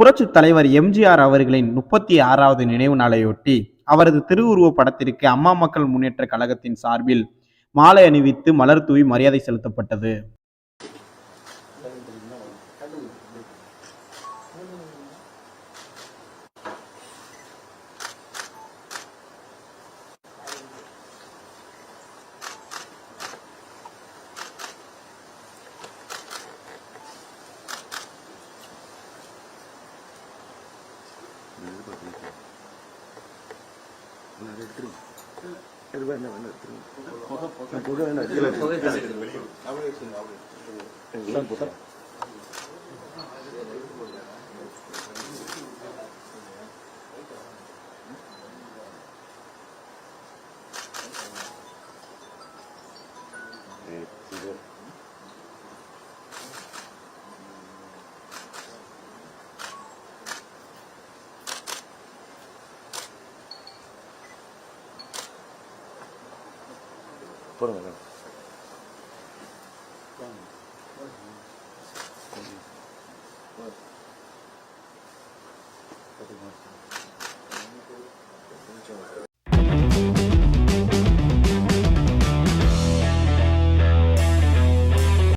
புரட்சி தலைவர் எம்ஜிஆர் அவர்களின் முப்பத்தி ஆறாவது நினைவு நாளையொட்டி அவரது திருவுருவ படத்திற்கு அம்மா மக்கள் முன்னேற்ற கழகத்தின் சார்பில் மாலை அணிவித்து மலர் தூவி மரியாதை செலுத்தப்பட்டது. 읽어드릴게요. 오늘 읽어드림. 읽어야 한다, 만나 읽어드림. 그냥 보도를 나 읽어드림. 이건 보다. 네, 지금. போடுங்க